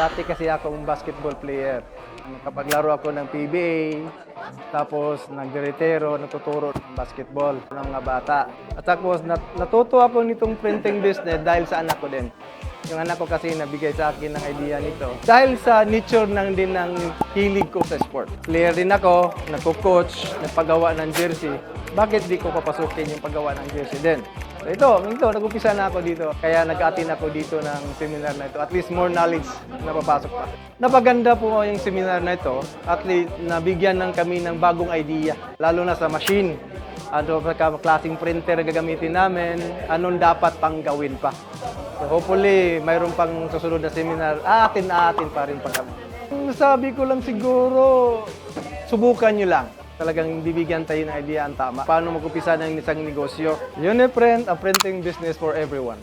Dati kasi akong basketball player. Nakapaglaro ako ng PBA, tapos nagdiretero, natuturo ng basketball ng mga bata. At tapos nat- natuto ako nitong printing business dahil sa anak ko din. Yung anak ko kasi nabigay sa akin ng idea nito. Dahil sa nature ng din ng hilig ko sa sport. Player din ako, nagko-coach, nagpagawa ng jersey. Bakit di ko papasukin yung paggawa ng jersey din? So ito, ito, nag-umpisa na ako dito. Kaya nag-attend ako dito ng seminar na ito. At least more knowledge na papasok pa. Napaganda po yung seminar na ito. At least nabigyan ng kami ng bagong idea. Lalo na sa machine. Ano ka klaseng printer gagamitin namin? Anong dapat pang gawin pa? So hopefully, mayroon pang susunod na seminar. Aatin-aatin pa rin pa kami. Ang Sabi ko lang siguro, subukan nyo lang. Talagang bibigyan tayo ng idea ang tama. Paano mag-upisa ng isang negosyo. Uniprint, a printing business for everyone.